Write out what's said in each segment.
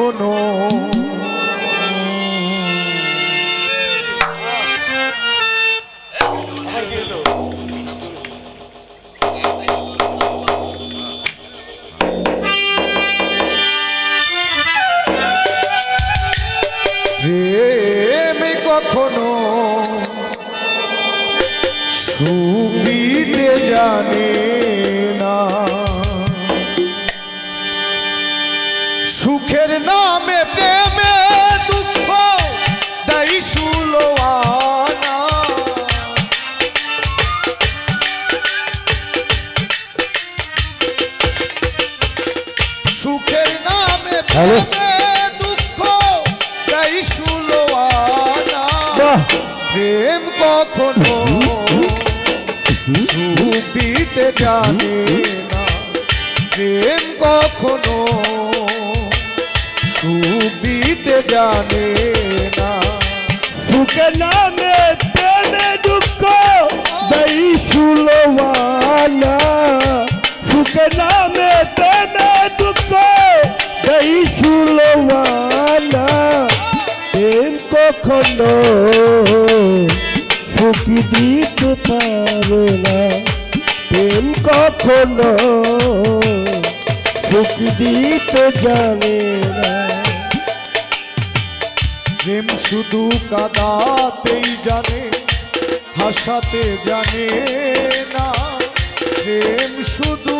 কখনো প্রেম কখনো সুখ দিতে জানে? প্রেমে দুঃখ দেই সুলোয়ানা সুখের নামে প্রেমে দুঃখ দেই সুলোয়ানা প্রেম কখনো সুখ দিতে জানে না। প্রেম কখনো দিতে জানে না। সুখে নামে প্রেমে দুঃখ দই সুলওয়ানা সুখে নামে প্রেমে দুঃখ দই সুলওয়ানা প্রেম কখনো সুখী দিতে পারে না। প্রেম কখনো সুখী দিতে জানে না। প্রেম শুধু কাদাতেই জানে হাসাতে জানে না। প্রেম শুধু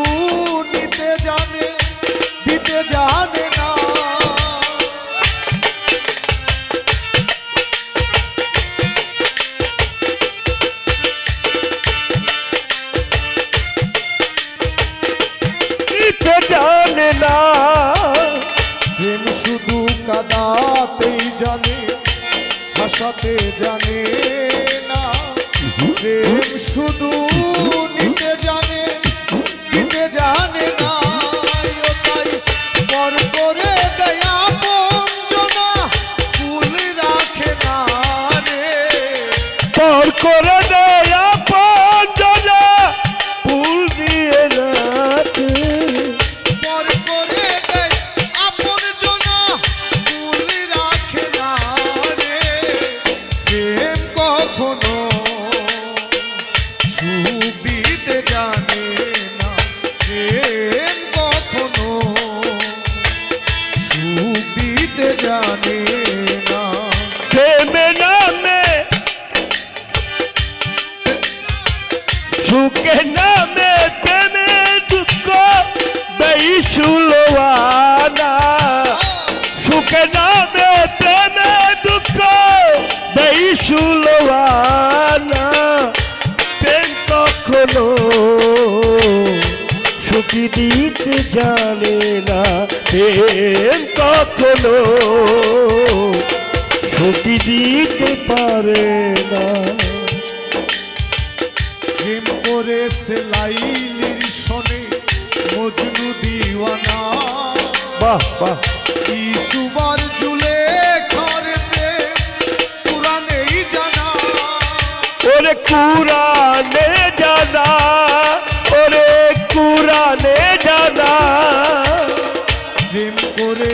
নামে প্রেমে দুঃখ দেই সুলওয়ানা সুখে নামে প্রেমে দুঃখ দেই সুলওয়ানা প্রেম কখনো সুখী দিতে জানে না। প্রেম কখনো সুখী দিতে পারে না। করে সেলাইলির শনে মজনু দিওয়ানা। বাহ বাহ। ইসুবার জুলে খার প্রেম পুরানেই জানা। ওরে কুরানে জানা ওরে কুরানে জানা। প্রেম করে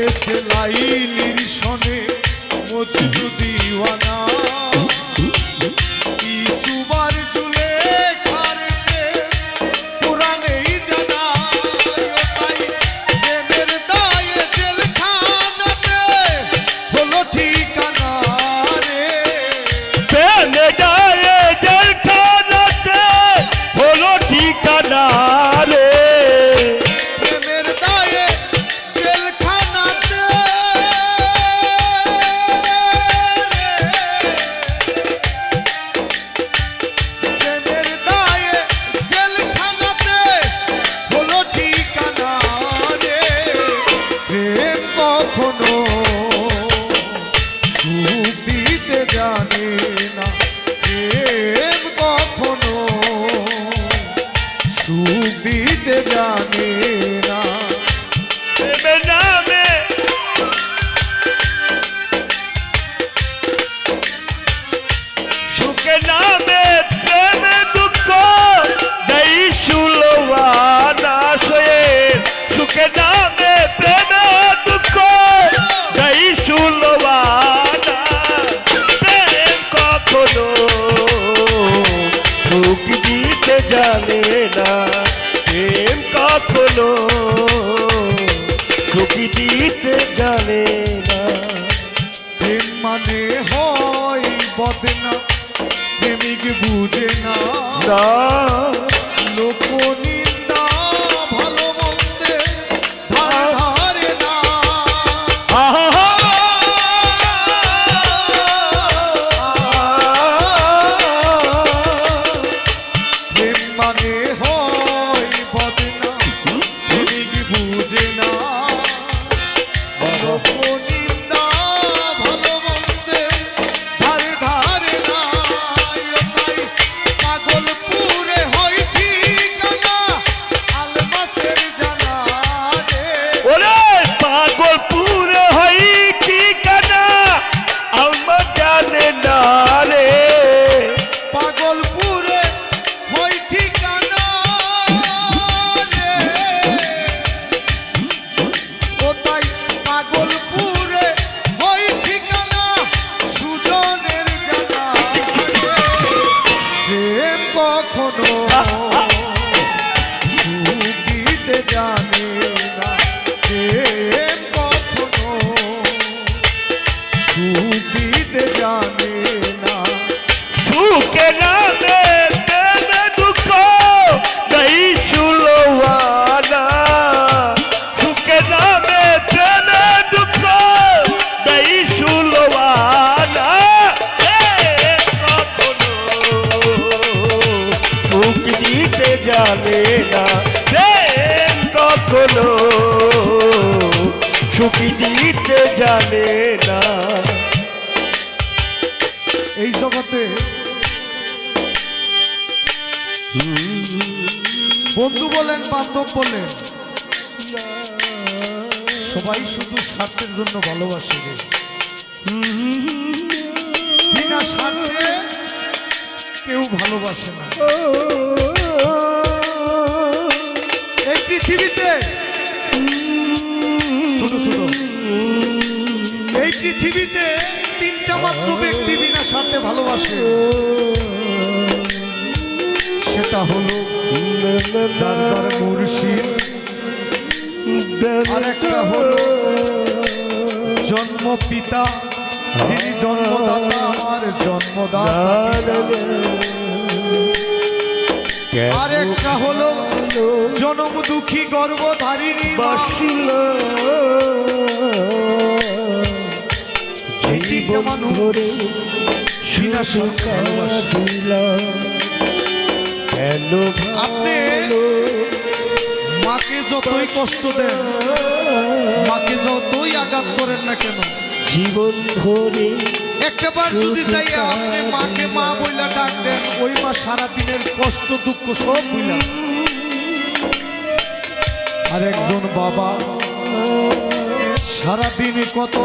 না। স্বার্থের জন্য ভালোবাসে রে। বিনা স্বার্থে কেউ ভালোবাসে না। এই পৃথিবীতে এই পৃথিবীতে তিনটা মাত্র ব্যক্তি বিনা স্বার্থে ভালোবাসে। সেটা হলো মুর্শিদ আর একটা হলো জন্ম পিতা যিনি জন্মদাতা আর জন্মদাতা পিতা। আর একটা হলো জনম দুঃখী গর্ভধারিণী স্বার্থে ভালোবাসে। আপনি মাকে যতই কষ্ট দেন মাকে যতই আঘাত করেন না কেন জীবন ভরে একটা বার যদি চাই আপনি মাকে মা বইলা ডাক দেন ওই মা সারা দিনের কষ্ট দুঃখ সব বইলা আর একজন বাবা সারা দিনে কত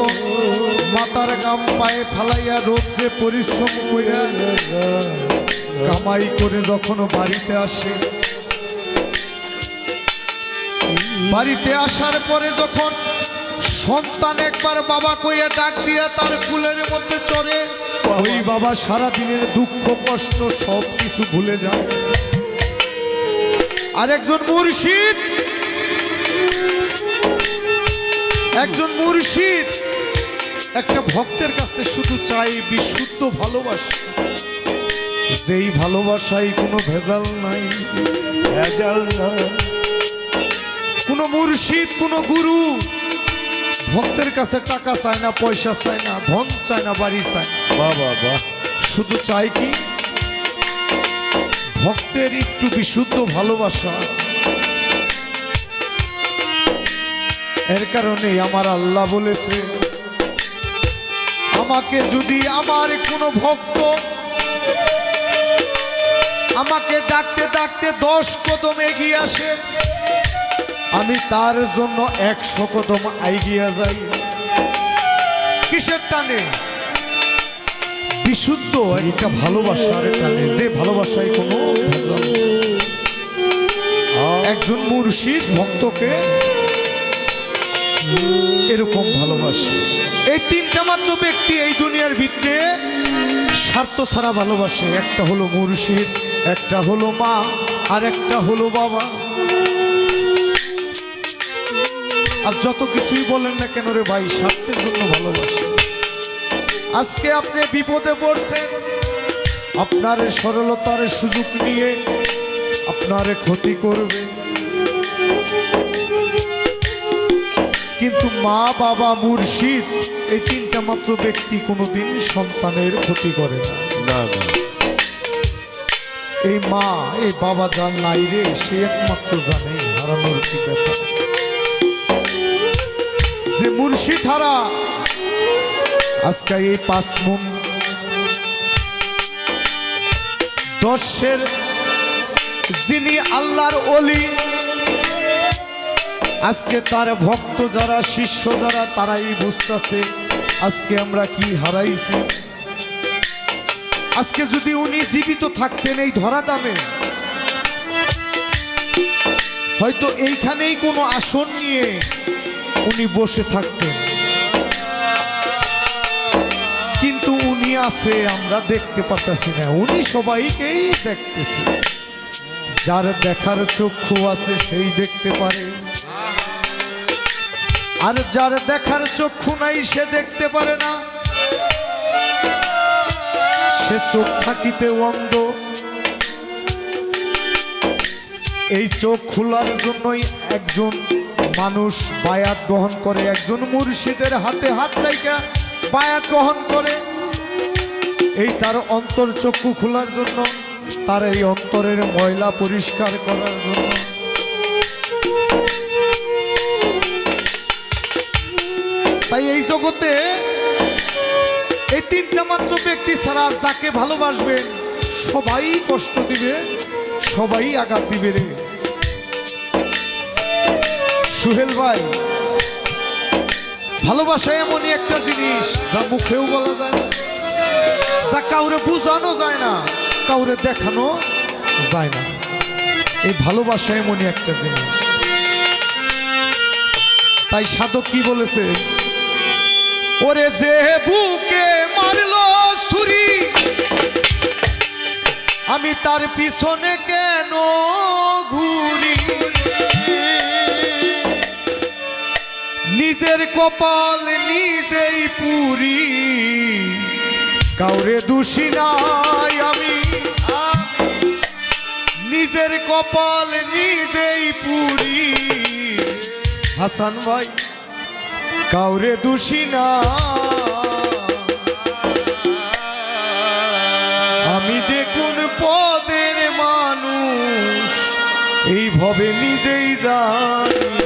মাতার গাম পায়ে ফালাইয়া রোদ্রে পরিশ্রম কইরা কামাই করে যখন বাড়িতে আসে বাড়িতে আসার পরে যখন সন্তান একবার বাবা কইয়া ডাক দিয়া তার কুলের মধ্যে চড়ে, ওই বাবা সারা দিনের দুঃখ, কষ্ট, সব কিছু ভুলে যায়। আর একজন মুর্শিদ। একজন মুর্শিদ। একটা ভক্তের কাছে শুধু চাই বিশুদ্ধ ভালোবাসা। যেই ভালোবাসায় কোনো ভেজাল নাই। ভেজাল না কোনো মুর্শিদ কোনো গুরু ভক্তের কাছে টাকা চায় না পয়সা চায় না ধন চায় না বাড়ি চায় না। বাবা বাহ। শুধু চাই কি? ভক্তের একটু বিশুদ্ধ ভালোবাসা। এর কারণে আমার আল্লাহ বলেছে আমাকে যদি আমার কোনো ভক্ত আমাকে ডাকতে ডাকতে দশ কদম এগিয়ে আসে আমি তার জন্য একশো কদম এগিয়ে যাই। কিসের টানে? বিশুদ্ধ একটা ভালোবাসার টানে, যে ভালোবাসায় কোনো একজন মুর্শিদ ভক্তকে এরকম ভালোবাসে। এই তিনটা মাত্র ব্যক্তি এই দুনিয়ার ভিত্তে স্বার্থ ছাড়া ভালোবাসে। একটা হলো মুর্শিদ, একটা হলো মা, আর একটা হলো বাবা। আর যত কিছুই বলেন না কেন রে ভাই স্বার্থের জন্য ভালোবাসি। আজকে আপনি বিপদে পড়ছেন আপনার সরলতার সুযোগ নিয়ে আপনার ক্ষতি করবে। কিন্তু মা বাবা মুর্শিদ এই তিনটা মাত্র ব্যক্তি কোনোদিন সন্তানের ক্ষতি করে না। এই মা এই বাবা যার নাই রে সে একমাত্র জানে হারানোর কি ব্যাপার। যে মুর্শিদ হারা আজকে এই পাঁচ মুন দশের যিনি আল্লাহর অলি আজকে তার ভক্ত যারা, শিষ্য যারা, তারাই বুঝতেছে আজকে আমরা কি হারাইছি। আজকে যদি উনি জীবিত থাকতেন এই ধরা দামে হয়তো এইখানেই কোনো আসন নিয়ে উনি বসে থাকতেন। কিন্তু উনি আছে, আমরা দেখতে পারতেছি না। উনি সবাইকেই দেখতেছি। যার দেখার চক্ষু আছে, সেই দেখতে পারে। আর যার দেখার চক্ষু নাই, সে দেখতে পারে না। সে চোখ থাকিতে অন্ধ। এই চোখ খোলার জন্যই একজন মানুষ বায়াত গ্রহণ করে, একজন মুর্শিদের হাতে হাত লাইকা বায়াত গ্রহণ করে। এই তার অন্তর চক্ষু খোলার জন্য, তার এই অন্তরের ময়লা পরিষ্কার করার জন্য। তাই এই জগতে এই তিনটা মাত্র ব্যক্তি ছাড়া যাকে ভালোবাসবেন, সবাই কষ্ট দিবে, সবাই আঘাত দিবে রে। সুহেল ভাই, ভালোবাসা এমনই একটা জিনিস যা মুখেও বলা যায় না, যা কাউরে বোঝানো যায় না, কাউরে দেখানো যায় না। এই ভালোবাসা এমনই একটা জিনিস। তাই সাধক কি বলেছে? ওরে যে বুকে মারলো ছুরি, আমি তার পিছনে কেন ঘুরি? নিজের কপাল নিজেই পুরি। কাউরে দোষী নাই আমি। নিজের কপাল নিজেই পুরি। হাসান ভাই, কাউরে দোষী না। আমি যে কোন পদের মানুষ এই ভবে নিজেই জানি।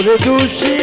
কাউরে দোষী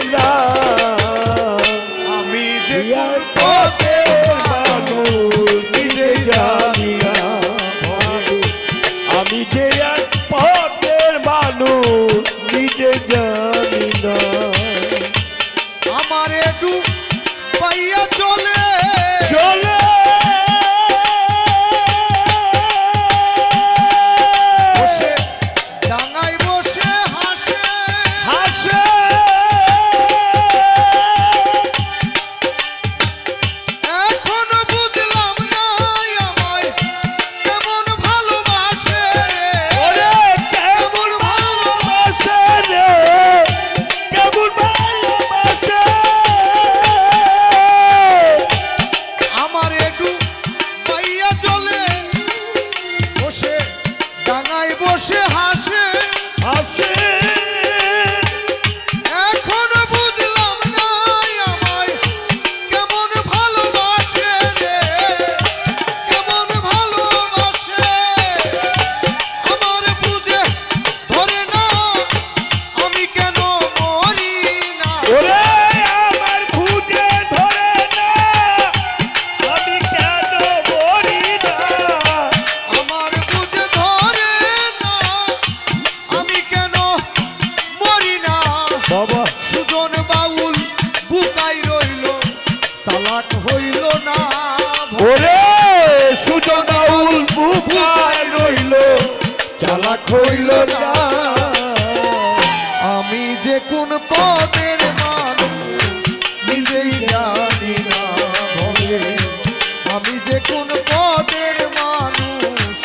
কোন পদের মানুষ